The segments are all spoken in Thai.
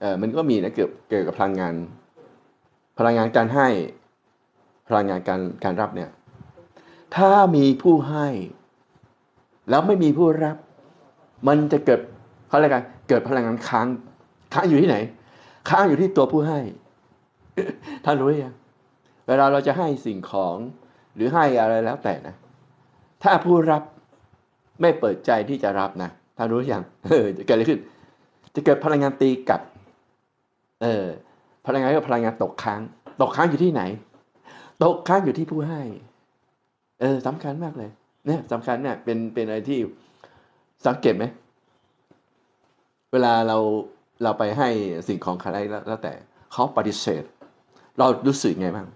เออมันก็มีนะเกี่ยวเกี่ยวกับพลังงาน พลังงานการให้ พลังงานการการรับเนี่ย ถ้ามีผู้ให้ แล้วไม่มีผู้รับ มันจะเกิดเขาเรียกกันเกิดพลังงานค้างค้างอยู่ที่ไหน ค้างอยู่ที่ตัวผู้ให้ ท่านรู้ยังเวลาเราจะให้สิ่งของหรือให้อะไรแล้วแต่นะ ถ้าผู้รับไม่เปิดใจที่จะรับนะท่านรู้ยังเออจะเกิดอะไรขึ้น จะเกิดพลังงานตีกลับ เออพลังงานก็พลังงานตกค้าง ตกค้างอยู่ที่ไหน ตกค้างอยู่ที่ผู้ให้ เออสำคัญมากเลย เนี่ยสำคัญเนี่ยเป็นเป็นอะไรที่สังเกตไหมเวลาเราเราไปให้สิ่งของใครแล้วแล้วแต่เขาปฏิเสธ เรารู้สึกไงบ้าง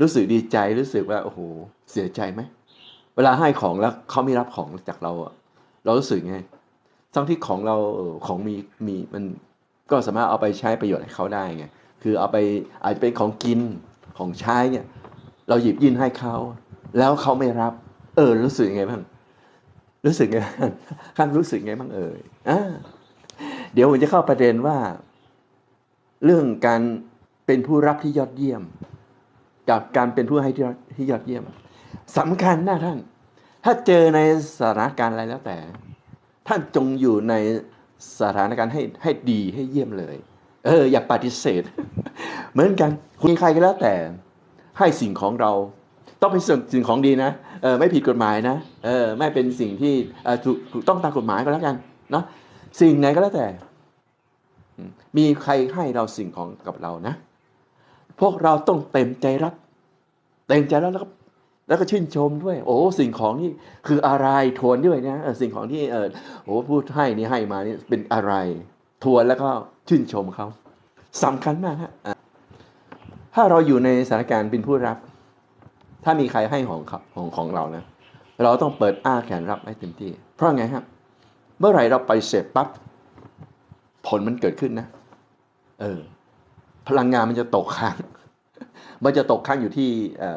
รู้สึกดีใจรู้สึกว่าโอ้โหเสียใจไหมเวลาให้ของแล้วเขาไม่รับของจากเราอะเรารู้สึกไงทั้งที่ของเราของมีมีมัน ก็สามารถเอาไปใช้ประโยชน์ให้เขาได้ไงคือเอาไปอาจจะเป็นของกินของใช้เนี่ย เราหยิบยื่นให้เขา แล้วเขาไม่รับ เออ รู้สึกยังไงบ้างรู้สึกไงบ้างข้างรู้สึกไงบ้างเอ่ยอ่าเดี๋ยวผมจะเข้าประเด็นว่า เรื่องการเป็นผู้รับที่ยอดเยี่ยม กับการเป็นผู้ให้ที่ยอดที่ยอดเยี่ยมสำคัญนะท่าน ถ้าเจอในสถานการณ์อะไรแล้วแต่ ท่านจงอยู่ใน สถานการณ์ให้ให้ดีให้เยี่ยมเลย เออ อย่าปฏิเสธ เหมือนกันคุณใครก็แล้วแต่ ให้สิ่งของเรา ต้องเป็นสิ่งสิ่งของดีนะเออไม่ผิดกฎหมายนะเออไม่เป็นสิ่งที่เออถูกต้องตามกฎหมายก็แล้วกันเนาะสิ่งไหนก็แล้วแต่มมีใครให้เราสิ่งของกับเรานะ พวกเราต้องเต็มใจรับ เต็มใจรับแล้วก็ แล้วก็ชื่นชมด้วย โอ้สิ่งของนี่คืออะไรทวนด้วยนะสิ่งของที่เออโอ้พูดให้นี่ให้มานี่เป็นอะไร ทวนแล้วก็ชื่นชมเขาสำคัญมากฮะถ้าเราอยู่ในสถานการณ์เป็นผู้รับ ถ้ามีใครให้ของเขาของของเรานะเราต้องเปิดอ้าแขนรับให้เต็มที่ เพราะไงครับเมื่อไหร่เราไปเสร็จปั๊บผลมันเกิดขึ้นนะ เออ พลังงานมันจะตกค้าง มันจะตกค้างอยู่ที่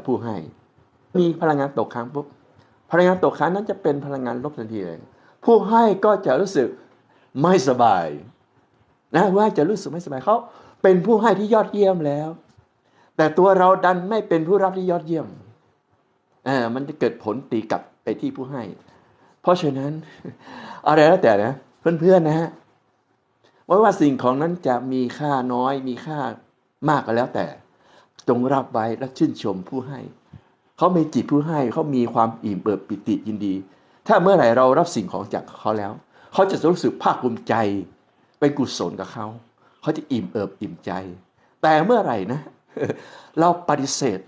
ผู้ให้ มีพลังงานตกค้างปุ๊บพลังงานตกค้างนั้นจะเป็นพลังงานลบทันทีเลย ผู้ให้ก็จะรู้สึกไม่สบายนะว่าจะรู้สึกไม่สบายเขาเป็นผู้ให้ที่ยอดเยี่ยมแล้ว แต่ตัวเราดันไม่เป็นผู้รับที่ยอดเยี่ยมอ่ามันจะเกิดผลตีกลับไปที่ผู้ให้ เพราะฉะนั้นอะไรแล้วแต่นะเพื่อนๆนะฮะไม่ว่าสิ่งของนั้นจะมีค่าน้อยมีค่ามากก็แล้วแต่ จงรับไว้และชื่นชมผู้ให้ เขามีจิตผู้ให้เขามีความอิ่มเอิบปิติยินดี ถ้าเมื่อไหร่เรารับสิ่งของจากเขาแล้ว เขาจะรู้สึกภาคภูมิใจเป็นกุศลกับเขา เขาจะอิ่มเอิบอิ่มใจ แต่เมื่อไหร่นะ เราปฏิเสธ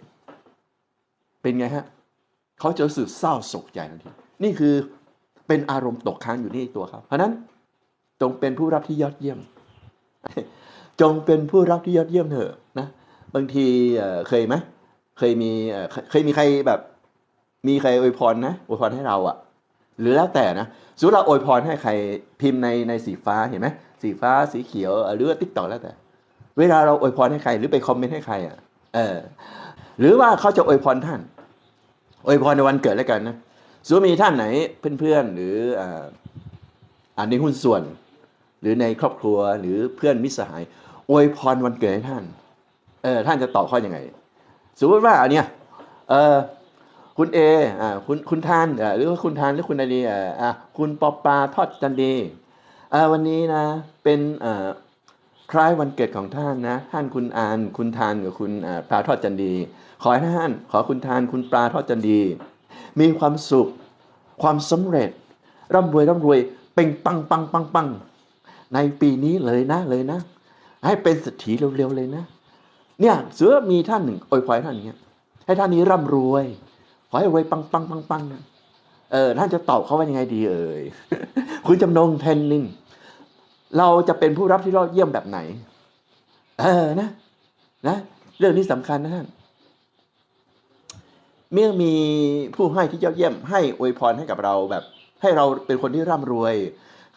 เป็นไงฮะเขาจะรู้สึกเศร้าโศกใจทันทีนี่คือเป็นอารมณ์ตกค้างอยู่ที่ตัวเขาเพราะนั้นจงเป็นผู้รับที่ยอดเยี่ยม จงเป็นผู้รับที่ยอดเยี่ยมเถอะนะ บางทีเคยไหม เคยมีเคยมีใครแบบ มีใครอวยพรนะอวยพรให้เราอะหรือแล้วแต่นะสมมติเราอวยพรให้ใครพิมพ์ในในสีฟ้าเห็นไหมสีฟ้าสีเขียวหรือติ๊กต็อกแล้วแต่ เวลาเราอวยพรให้ใครหรือไปคอมเมนต์ให้ใครอะเออหรือว่าเขาจะอวยพรท่านอวยพรในวันเกิดแล้วกันนะสมมติมีท่านไหนเพื่อนๆหรืออ่าอ่าในหุ้นส่วน หรือในครอบครัวหรือเพื่อนมิตรสหายอวยพรวันเกิดให้ท่านเออท่านจะตอบข้อยังไง สมมติว่าอันเนี้ยเออคุณเออ่าคุณคุณทานหรือว่าคุณทานหรือคุณอะไรอ่าคุณปอปาทอดจันดีอ่าวันนี้นะ เป็นอ่อคล้ายวันเกิดของท่านนะ ท่านคุณอาน คุณทานกับคุณปลาทอดจันดี ขอให้ท่าน ขอคุณทานคุณปลาทอดจันดี มีความสุข ความสำเร็จ ร่ำรวยร่ำรวย เป่งปังปังปังปังในปีนี้เลยนะเลยนะ ให้เป็นเศรษฐีเร็วๆเลยนะ เนี่ยเสือมีท่านหนึ่งอวยพรให้ท่านอย่างเงี้ให้ท่านนี้ร่ำรวย ขอให้รวยปังปังปังปังนะเออท่านจะตอบเขาว่ายังไงดีเอ่ยคุณจำนงเทนนินเราจะเป็นผู้รับที่ยอดเยี่ยมแบบไหน เออนะนะ เรื่องนี้สำคัญนะท่านเมื่อมีผู้ให้ที่ยอดเยี่ยม ให้อวยพรให้กับเราแบบ ให้เราเป็นคนที่ร่ำรวย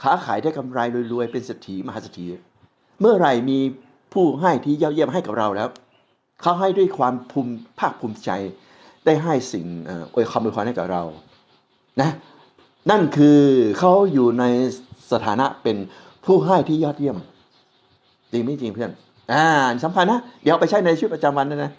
ค้าขายได้กำไรรวยๆเป็นเศรษฐีมหาเศรษฐีเมื่อไหร่มี ผู้ให้ที่ยอดเยี่ยมให้กับเราแล้ว เขาให้ด้วยความภูมิภาคภูมิใจ ได้ให้สิ่งเอ่ออวยความอวยพรให้กับเรานะนั่นคือเขาอยู่ในสถานะเป็นผู้ให้ที่ยอดเยี่ยม จริงไม่จริงเพื่อน อ่าสำคัญนะ เดี๋ยวไปใช้ในชีวิตประจำวันนะนะ